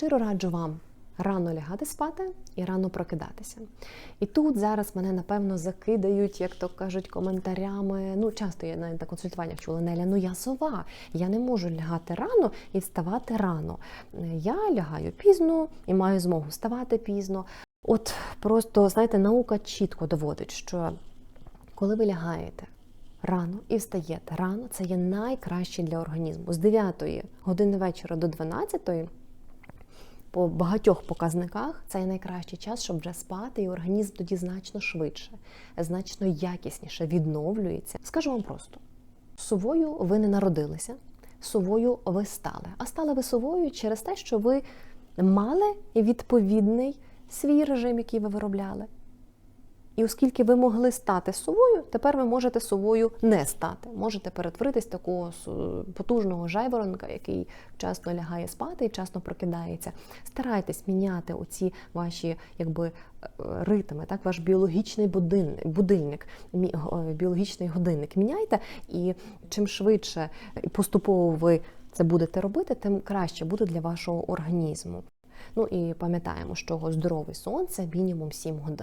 щиро раджу вам рано лягати спати і рано прокидатися. І тут зараз мене напевно закидають, як то кажуть, коментарями. Ну, часто я навіть на консультуваннях чула Неля, ну я сова, я не можу лягати рано і вставати рано. Я лягаю пізно і маю змогу вставати пізно. От просто знаєте, наука чітко доводить, що коли ви лягаєте рано і встаєте рано, це є найкраще для організму. З 9 години вечора до 12 по багатьох показниках це найкращий час, щоб вже спати, і організм тоді значно швидше, значно якісніше відновлюється. Скажу вам просто: совою ви не народилися, совою ви стали. А стали ви совою через те, що ви мали відповідний свій режим, який ви виробляли. І оскільки ви могли стати совою, тепер ви можете совою не стати. Можете перетворитись такого потужного жайворонка, який вчасно лягає спати і вчасно прокидається. Старайтесь міняти оці ваші якби е, ритми, так ваш біологічний будильник, будильник біологічний годинник. Міняйте, і чим швидше і поступово ви це будете робити, тим краще буде для вашого організму. Ну і пам'ятаємо, що здоровий сон це мінімум 7 годин.